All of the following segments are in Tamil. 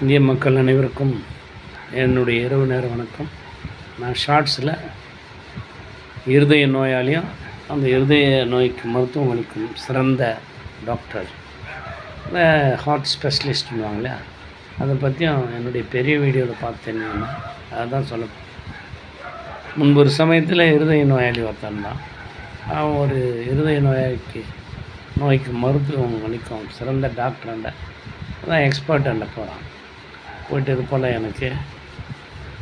இந்திய மக்கள் அனைவருக்கும் என்னுடைய இரவு நேர வணக்கம். நான் ஷார்ட்ஸில் இருதய நோயாளியும் அந்த இருதய நோய்க்கு மருத்துவம் அளிக்கும் சிறந்த டாக்டர் ஹார்ட் ஸ்பெஷலிஸ்ட்னுவாங்களே அதை பற்றியும் என்னுடைய பெரிய வீடியோவில் பார்த்தேன் அதுதான் சொல்ல முன்பு ஒரு சமயத்தில் இருதய நோயாளி ஒருத்தன் தான். அவன் ஒரு இருதய நோயாளிக்கு நோய்க்கு மருத்துவம் அளிக்கும் சிறந்த டாக்டர்ண்ட அதான் எக்ஸ்பர்ட்டாண்ட போகிறான் போயிட்டு போல் எனக்கு.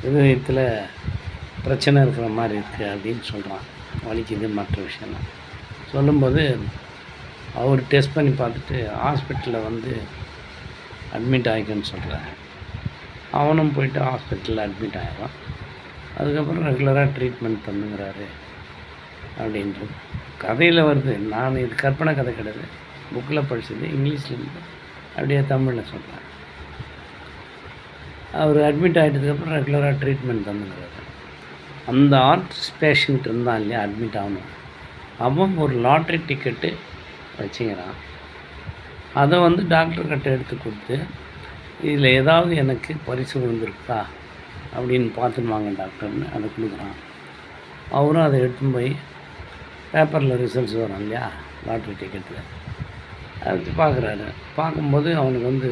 இதயத்தில் பிரச்சனை இருக்கிற மாதிரி இருக்குது அப்படின்னு சொல்கிறான் வலிக்குது மற்ற விஷயம்லாம். சொல்லும்போது அவர் டெஸ்ட் பண்ணி பார்த்துட்டு ஹாஸ்பிட்டலில் வந்து அட்மிட் ஆகிக்கன்னு சொல்கிறாங்க அவனும் போயிட்டு ஹாஸ்பிட்டலில் அட்மிட் ஆகிடுறான் அதுக்கப்புறம் ரெகுலராக ட்ரீட்மெண்ட் பண்ணுங்கிறாரு அப்படின்றது கதையில் வருது. நான் இது கற்பனை கதை கிடையாது. புக்கில் படிச்சது இங்கிலீஷ்லேருந்து அப்படியே தமிழில் சொல்கிறேன் அவர் அட்மிட் ஆகிட்டதுக்கப்புறம் ரெகுலராக ட்ரீட்மெண்ட் பண்ணுங்கிறாரு அந்த ஆர்ட்ஸ் பேஷண்ட் இருந்தான் இல்லையா அட்மிட் ஆகணும். அவன் ஒரு லாட்ரி டிக்கெட்டு வச்சுக்கிறான். அதை வந்து டாக்டர்கிட்ட எடுத்து கொடுத்து இதில் ஏதாவது எனக்கு பரிசு விழுந்திருக்கா அப்படின்னு பார்த்துட்டு வாங்க டாக்டர்னு அதை கொடுக்குறான். அவரும் அதை எடுத்துன்னு போய் பேப்பரில் ரிசல்ட்ஸ் வரும் இல்லையா லாட்ரி டிக்கெட்டில் அது பார்க்குறாரு. பார்க்கும்போது அவனுக்கு வந்து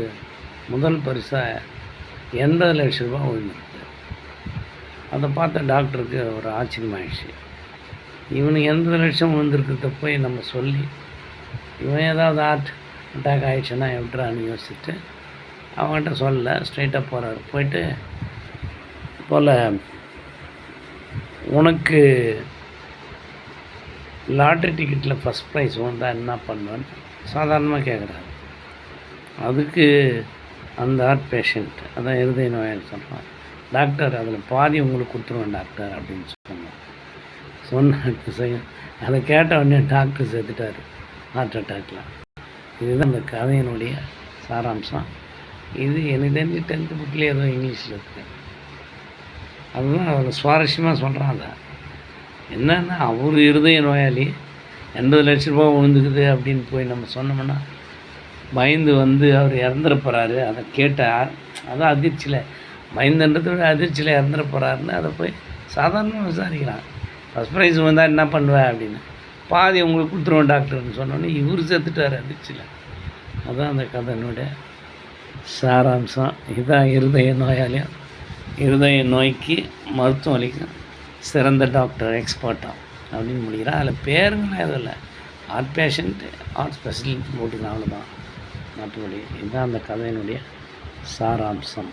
முதல் பரிசாக எண்பது லட்ச ரூபா ஓய்வு அதை பார்த்த டாக்டருக்கு ஒரு ஆச்சரியமாயிடுச்சு. இவனுக்கு எண்பது லட்சம் விழுந்திருக்கிறத போய் நம்ம சொல்லி இவன் ஏதாவது ஹார்ட் அட்டாக் ஆகிடுச்சுன்னா எப்படிறான்னு யோசிச்சுட்டு அவன்கிட்ட சொல்லல ஸ்ட்ரைட்டாக போகிறாரு போயிட்டு போல் உனக்கு லாட்ரி டிக்கெட்டில் ஃபஸ்ட் ப்ரைஸ் வந்தால் என்ன பண்ணுவேன்னு சாதாரணமாக கேட்குறாரு அதுக்கு அந்த ஹார்ட் பேஷண்ட் அதான் இருதய நோயாளி சொல்கிறோம் டாக்டர் அதில் பாதி உங்களுக்கு கொடுத்துருவேன் டாக்டர் அப்படின்னு சொன்னோம் சொன்ன அதை கேட்ட உடனே டாக்டர் செத்துட்டார். ஹார்ட் அட்டாக்கில் இதுதான் அந்த கதையினுடைய சாராம்சம். இது எனக்கு தெரிஞ்சு டென்த்து புக்லேயே ஏதோ இங்கிலீஷில் இருக்குது அதுதான் அதில் சுவாரஸ்யமாக சொல்கிறான் அதை. என்னென்னா அவர் இருதய நோயாளி எண்பது லட்ச ரூபா விழுந்துக்குது அப்படின்னு போய் நம்ம சொன்னோம்னா பயந்து வந்து அவர் இறந்துட போகிறாரு அதை கேட்டால் அதான் அதிர்ச்சியில். பயந்துன்றதை விட அதிர்ச்சியில் இறந்துட போகிறாருன்னு அதை போய் சாதாரணமாக விசாரிக்கிறான். ஃபஸ்ட் ப்ரைஸ் வந்தால் என்ன பண்ணுவேன் அப்படின்னு. பாதி உங்களுக்கு கொடுத்துருவோம் டாக்டர்னு சொன்னோன்னே இவர் செத்துட்டார் அதிர்ச்சியில். அதுதான் அந்த கதையினுடைய சாராம்சம். இதுதான் இருதய நோயாளியும். இருதய நோய்க்கு மருத்துவம் அளிக்கும். சிறந்த டாக்டர் எக்ஸ்பர்ட்டாக அப்படின்னு முடிக்கிறான். அதில் பேருங்கெல்லாம் எதுவும் இல்லை. ஹார்ட் பேஷண்ட்டு ஹார்ட் ஸ்பெஷலிஸ்ட் போட்டுக்கலாம் அவ்வளோதான் மற்றபடி இதுதான் அந்த கதையினுடைய சாராம்சம்.